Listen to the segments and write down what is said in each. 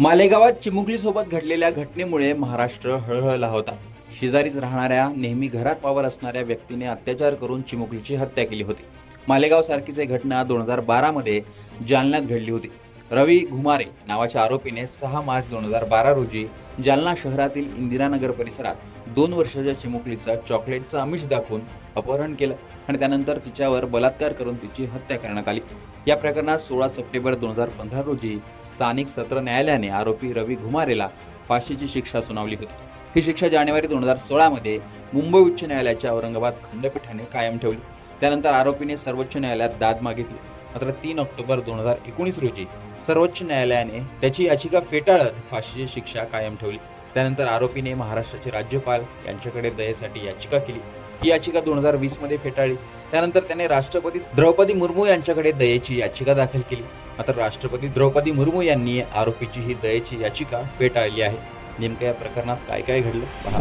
मालेगावात चिमुकलीसोबत घडलेल्या घटनेमुळे महाराष्ट्र हळहळला होता. शेजारीच राहणाऱ्या नेहमी घरात पावर असणाऱ्या व्यक्तीने अत्याचार करून चिमुकलीची हत्या केली होती. मालेगाव सारखीच एक घटना दोन हजार बारामध्ये जालन्यात घडली होती. रवी घुमारे नावाच्या आरोपीने सहा मार्च दोन हजार बारा रोजी जालना शहरातील इंदिरानगर परिसरात दोन वर्षाच्या चिमुकलीचा चॉकलेटचं आमिष दाखवून अपहरण केलं आणि त्यानंतर तिच्यावर बलात्कार करून तिची हत्या करण्यात आली. या प्रकरणात सोळा सप्टेंबर दोन हजार पंधरा रोजी स्थानिक सत्र न्यायालयाने आरोपी रवी घुमारेला फाशीची शिक्षा सुनावली होती. ही शिक्षा जानेवारी दोन हजार सोळामध्ये मुंबई उच्च न्यायालयाच्या औरंगाबाद खंडपीठाने कायम ठेवली. त्यानंतर आरोपीने सर्वोच्च न्यायालयात दाद मागितली. मात्र तीन ऑक्टोबर दोन हजार एकोणीस रोजी सर्वोच्च न्यायालयाने त्याची याचिका फेटाळत फाशीची शिक्षा कायम ठेवली. त्यानंतर आरोपीने महाराष्ट्राचे राज्यपाल यांच्याकडे दयेसाठी याचिका केली. ही याचिका दोन हजार वीसमध्ये फेटाळली. त्यानंतर त्याने राष्ट्रपती द्रौपदी मुर्मू यांच्याकडे दयेची याचिका दाखल केली. मात्र राष्ट्रपती द्रौपदी मुर्मू यांनी आरोपीची ही दयेची याचिका फेटाळली आहे. नेमकं या प्रकरणात काय काय घडलं? पहा.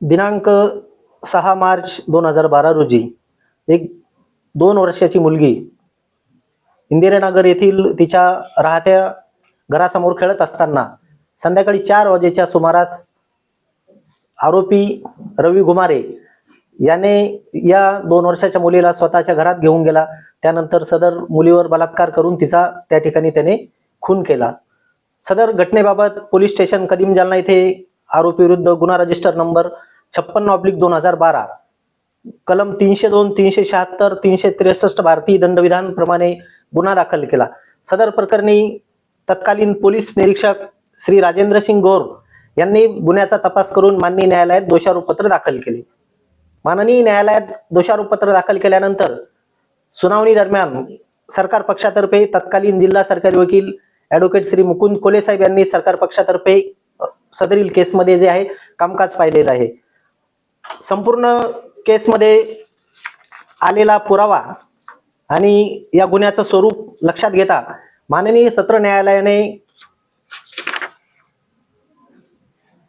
दिनांक सहा मार्च दोन हजार बारा रोजी एक दोन वर्षाची मुलगी इंदिरानगर येथील तिच्या राहत्या घरासमोर खेळत असताना संध्याकाळी चार वाजेच्या सुमारास आरोपी रवी घुमारे याने या दोन वर्षाच्या मुलीला स्वतःच्या घरात घेऊन गेला. त्यानंतर सदर मुलीवर बलात्कार करून तिचा त्या ठिकाणी त्याने खून केला. सदर घटनेबाबत पोलीस स्टेशन कदीम जालना येथे आरोपी विरुद्ध गुन्हा रजिस्टर नंबर छप्पन्न ऑब्लिक दोन हजार बारा. कलम तीनशे दोन तीनशे शहात्तर तीनशे त्रेसष्ट भारतीय दंडविधान प्रमाणे गुन्हा दाखल केला. सदर प्रकरणी तत्कालीन पोलीस निरीक्षक श्री राजेंद्र सिंग गोर यांनी गुन्ह्याचा तपास करून माननीय न्यायालयात दोषारोपपत्र दाखल केले. माननीय न्यायालयात दोषारोपपत्र दाखल केल्यानंतर सुनावणी दरम्यान सरकार पक्षातर्फे तत्कालीन जिल्हा सरकारी वकील ॲडव्होकेट श्री मुकुंद कोले साहेब यांनी सरकार पक्षातर्फे सदरील केसमध्ये जे आहे कामकाज पाहिलेलं आहे. संपूर्ण केसमध्ये आलेला पुरावा आणि या गुन्ह्याचं स्वरूप लक्षात घेता माननीय सत्र न्यायालयाने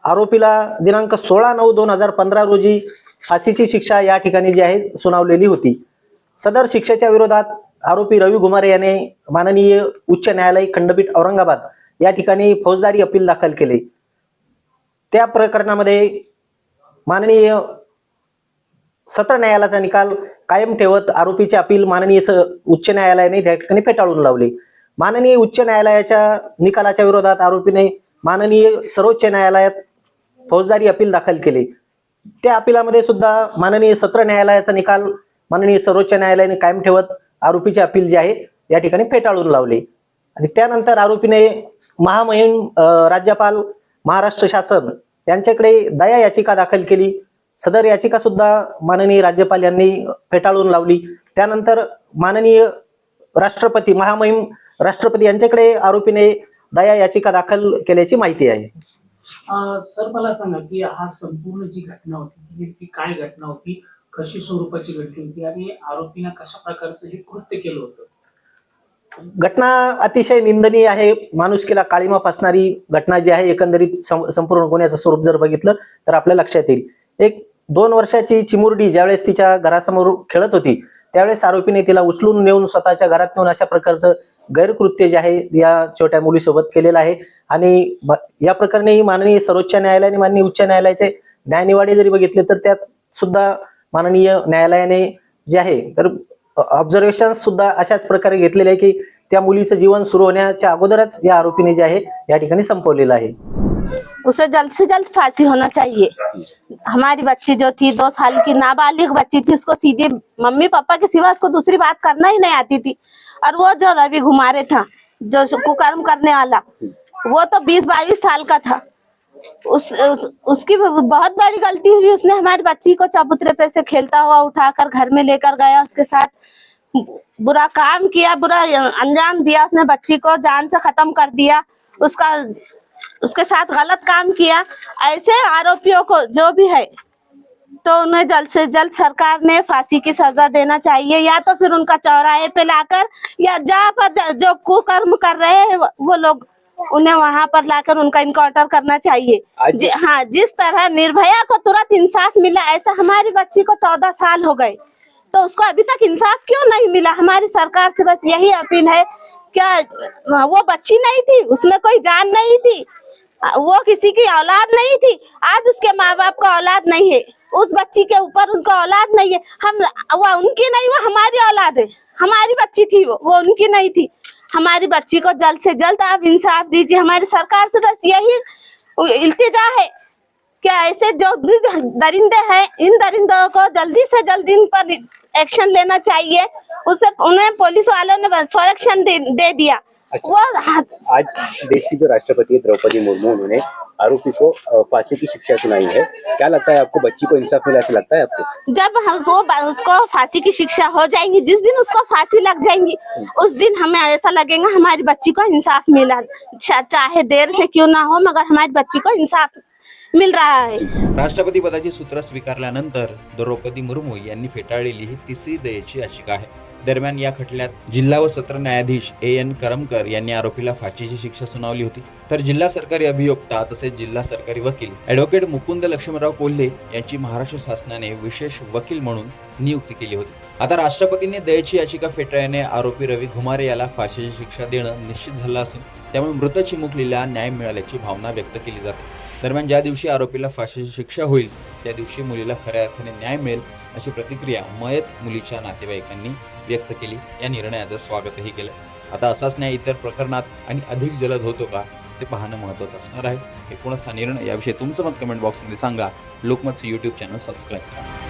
आरोपीला दिनांक सोळा नऊ दोन हजार पंधरा रोजी फाशीची शिक्षा या ठिकाणी जी आहे सुनावलेली होती. सदर शिक्षेच्या विरोधात आरोपी रवी घुमारे याने माननीय उच्च न्यायालय खंडपीठ औरंगाबाद या ठिकाणी फौजदारी अपील दाखल केले. त्या प्रकरणामध्ये माननीय सत्र न्यायालयाचा निकाल कायम ठेवत आरोपीचे अपील माननीय उच्च न्यायालयाने त्या ठिकाणी फेटाळून लावले. माननीय उच्च न्यायालयाच्या निकालाच्या विरोधात आरोपीने माननीय सर्वोच्च न्यायालयात फौजदारी अपील दाखल केले. त्या अपिलामध्ये सुद्धा माननीय सत्र न्यायालयाचा निकाल माननीय सर्वोच्च न्यायालयाने कायम ठेवत आरोपीचे अपील जे आहे या ठिकाणी फेटाळून लावले. आणि त्यानंतर आरोपीने महामहिम राज्यपाल महाराष्ट्र शासन यांच्याकडे दया याचिका दाखल केली. सदर याचिका सुद्धा माननीय राज्यपाल यांनी फेटाळून लावली. त्यानंतर माननीय राष्ट्रपती महामहिम राष्ट्रपती यांच्याकडे आरोपीने दया याचिका दाखल केल्याची माहिती आहे. सर मला सांगा की हा संपूर्ण जी घटना होती ती नेमकी काय घटना होती कशी स्वरूपाची घटली होती आणि आरोपीनं कशा प्रकारचं हे कृत्य केलं होतं? घटना अतिशय निंदनीय आहे. माणुसकीला काळीमा फासणारी घटना जी आहे एकंदरीत संपूर्ण गुन्ह्याचं स्वरूप जर बघितलं तर आपल्या लक्षात येईल. एक दोन वर्षाची चिमुरडी ज्यावेळेस तिच्या घरासमोर खेळत होती त्यावेळेस आरोपीने तिला उचलून नेऊन स्वतःच्या घरात नेऊन अशा प्रकारचं गैरकृत्य जे आहे या छोट्या मुलीसोबत केलेलं आहे. आणि या प्रकरणी माननीय सर्वोच्च न्यायालयाने माननीय उच्च न्यायालयाचे न्यायनिवाडे जरी बघितले तर त्यात सुद्धा माननीय न्यायालयाने जे आहे तर ऑब्झर्वेशन सुद्धा अशाच प्रकारे घेतलेले आहे की त्या मुलीचं जीवन सुरू होण्याच्या अगोदरच या आरोपीने जे आहे या ठिकाणी संपवलेलं आहे. उसे जल्द से जल्द फांसी होना चाहिए। हमारी बच्ची जो थी दो साल की नाबालिग बच्ची थी उसको सीधे मम्मी पापा के सिवा उसको दूसरी बात करना ही नहीं आती थी। और वो जो रवि घुमारे था जो कुकर्म करने वाला वो तो बीस बाईस साल का था। उस, उस उसकी बहुत बड़ी गलती हुई। उसने हमारी बच्ची को चबूतरे पे से खेलता हुआ उठाकर घर में लेकर गया। उसके साथ बुरा काम किया बुरा अंजाम दिया। उसने बच्ची को जान से खत्म कर दिया। उसका उसके साथ गलत काम किया। ऐसे आरोपियों को जो भी है तो उन्हें जल्द से जल्द सरकार ने फांसी की सजा देना चाहिए या तो फिर उनका चौराहे पे लाकर या जहाँ पर जो कुकर्म कर रहे हैं वो लोग उन्हें वहाँ पर लाकर उनका इनकाउंटर करना चाहिए। जि, हाँ जिस तरह निर्भया को तुरंत इंसाफ मिला ऐसा हमारी बच्ची को चौदह साल हो गए। तो उसको अभी तक इंसाफ क्यों नहीं मिला? हमारी सरकार से बस यही अपील है क्या वो बच्ची नहीं थी? उसमें कोई जान नहीं थी? वो किसी की औलाद नहीं थी। आज उसके माँ बाप का औलाद नहीं है। उस बच्ची के ऊपर उनका औलाद नहीं है। हम वो उनकी नहीं वो हमारी औलाद है। हमारी बच्ची थी वो वो उनकी नहीं थी। हमारी बच्ची को जल्द से जल्द आप इंसाफ दीजिए। हमारी सरकार से बस यही इल्तिजा है क्या ऐसे जो दरिंदे हैं इन दरिंदों को जल्दी से जल्दी इन पर एक्शन लेना चाहिए। उसे उन्हें पुलिस वालों ने संरक्षण दे, दे दिया। अच्छा। आज देश की जो राष्ट्रपति है द्रौपदी मुर्मू उन्होंने आरोपी को फांसी की शिक्षा सुनाई है। क्या लगता है आपको बच्ची को इंसाफ मिला ऐसा लगता है आपको? जब हम उसको उसको फांसी की शिक्षा हो जाएगी जिस दिन उसको फांसी लग जाएँगी उस दिन हमें ऐसा लगेगा हमारी बच्ची को इंसाफ मिला। चाहे देर से क्यों ना हो मगर हमारी बच्ची को इंसाफ मिल रहा है। राष्ट्रपती पदाची सूत्र स्वीकारल्यानंतर द्रौपदी मुर्मू यांनी फेटाळलेली ही तिसरी दयेची याचिका आहे. दरम्यान या खटल्यात जिल्हा व सत्र न्यायाधीश ए एन करमकर यांनी आरोपीला फाशीची शिक्षा सुनावली होती. तर जिल्हा सरकारी अभियोक्ता तसेच जिल्हा सरकारी वकील ॲडव्होकेट मुकुंद लक्ष्मणराव कोल्हे यांची महाराष्ट्र शासनाने विशेष वकील म्हणून नियुक्ती केली होती. आता राष्ट्रपतींनी दयेची याचिका फेटाळल्याने आरोपी रवी घुमारे याला फाशीची शिक्षा देणं निश्चित झालं असून त्यामुळे मृत चिमुकलीला न्याय मिळाल्याची भावना व्यक्त केली जाते. दरम्यान ज्या दिवशी आरोपीला फाशीची शिक्षा होईल त्या दिवशी मुलीला खऱ्या अर्थाने न्याय मिळेल अशी प्रतिक्रिया मयत मुलीच्या नातेवाईकांनी व्यक्त केली. या निर्णयाचं स्वागतही केलं. आता असाच न्याय इतर प्रकरणात आणि अधिक जलद होतो का ते पाहणं महत्त्वाचं असणार आहे. एकूणच हा निर्णय याविषयी तुमचं मत कमेंट बॉक्समध्ये सांगा. लोकमतचं यूट्यूब चॅनल सबस्क्राईब करा.